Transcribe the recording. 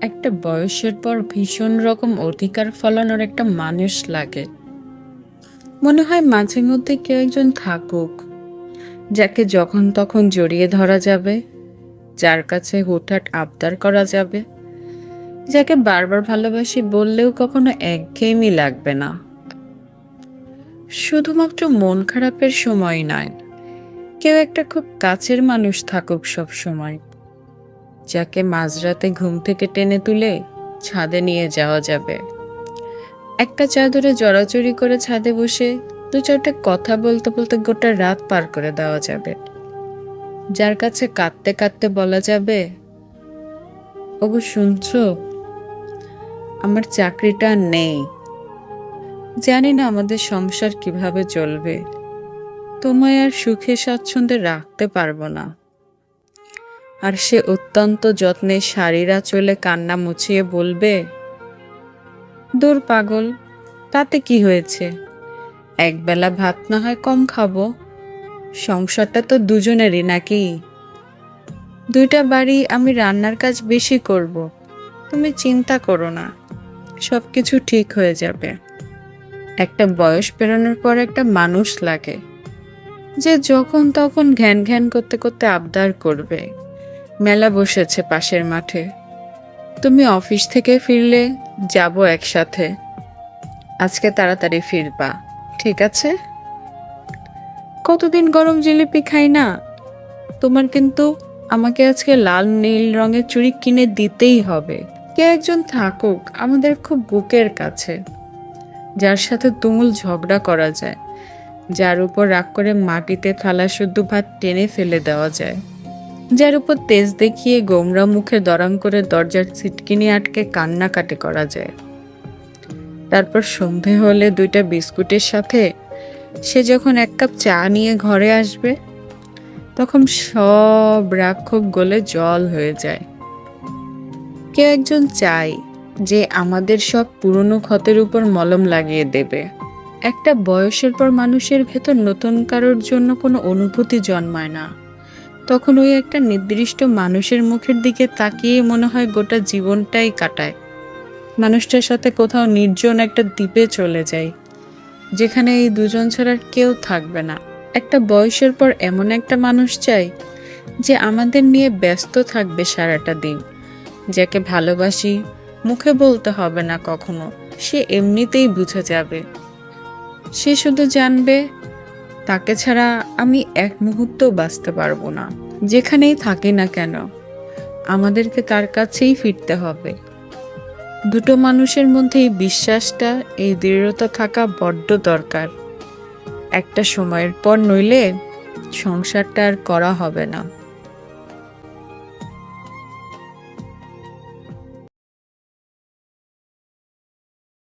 একটা বয়সের পর ভীষণ রকম অধিকার ফলানোর একটা মানুষ লাগে। মনে হয় মাঝে মধ্যে কেউ একজন থাকুক, যাকে যখন তখন জড়িয়ে ধরা যাবে, যার কাছে হুটহাট আবদার করা যাবে, যাকে বারবার ভালোবাসি বললেও কখনো একঘেয়েমি লাগবে না। শুধুমাত্র মন খারাপের সময় নয়, কেউ একটা খুব কাছের মানুষ থাকুক সব সময় যাকে মাঝরাতে ঘুম থেকে টেনে তুলে ছাদে নিয়ে যাওয়া যাবে। একটা চাদরে জড়াচড়ি করে ছাদে বসে দু চারটে কথা বলতে বলতে গোটা রাত পার করে দেওয়া যাবে। যার কাছে কাঁদতে কাঁদতে বলা যাবে, ওগো, শুনছো? আমার চাকরিটা নেই। জানি না আমাদের সংসার কীভাবে চলবে। তোমায় আর সুখে স্বাচ্ছন্দ্যে রাখতে পারব না। আর সে অত্যন্ত যত্নে শাড়িরা চলে কান্না মুছিয়ে বলবে, দূর পাগল, তাতে কি হয়েছে? একবেলা ভাত না হয় কম খাব। সংসারটা তো দুজনেরই নাকি? দুইটা বাড়ি আমি রান্নার কাজ বেশি করব। তুমি চিন্তা করো না সব কিছু ঠিক হয়ে যাবে। একটা বয়স পেরোনোর পর একটা মানুষ লাগে, যে যখন তখন ঘ্যান ঘ্যান করতে করতে আবদার করবে। মেলা বসেছে পাশের মাঠে। তুমি অফিস থেকে ফিরলে যাব একসাথে। আজকে তাড়াতাড়ি ফিরবা, ঠিক আছে? কতদিন গরম জিলিপি খাই না? তোমার কিন্তু আমাকে আজকে লাল নীল রঙের চুড়ি কিনে দিতেই হবে। কে একজন থাকুক, আমাদের খুব বুকের কাছে। যার সাথে তুমুল ঝগড়া করা যায়, যার উপর রাগ করে মাটিতে থালা শুদ্ধ ভাত টেনে ফেলে দেওয়া যায়। যার উপর তেজ দেখিয়ে গোমরা মুখে দরাম করে দরজার ছিটকিনি আটকে কান্নাকাটি করা যায়। তারপর সন্ধে হলে দুইটা বিস্কুটের সাথে সে যখন এক কাপ চা নিয়ে ঘরে আসবে, তখন সব রাগ ক্ষোভ গলে জল হয়ে যায়। কেউ একজন চাই যে আমাদের সব পুরনো ক্ষতের উপর মলম লাগিয়ে দেবে। একটা বয়সের পর মানুষের ভেতর নতুন কারোর জন্য কোনো অনুভূতি জন্মায় না। তখন ওই একটা নির্দিষ্ট মানুষের মুখের দিকে তাকিয়ে মনে হয় গোটা জীবনটাই কাটায়। মানুষটার সাথে কোথাও নির্জন একটা দ্বীপে চলে যাই যেখানে এই দুজন ছাড়া কেউ থাকবে না। একটা বয়সের পর এমন একটা মানুষ চাই, যে আমাদের নিয়ে ব্যস্ত থাকবে সারাটা দিন, যাকে ভালোবাসি, মুখে বলতে হবে না কখনো, সে এমনিতেই বুঝে যাবে। সে শুধু জানবে তাকে ছাড়া আমি এক মুহূর্ত বাঁচতে পারব না। যেখানেই থাকি না কেন, আমাদেরকে তার কাছেই ফিরতে হবে। দুটো মানুষের মধ্যে এই বিশ্বাসটা, এই দৃঢ়তা থাকা বড্ড দরকার। একটা সময়ের পর নইলে সংসারটা আর করা হবে না।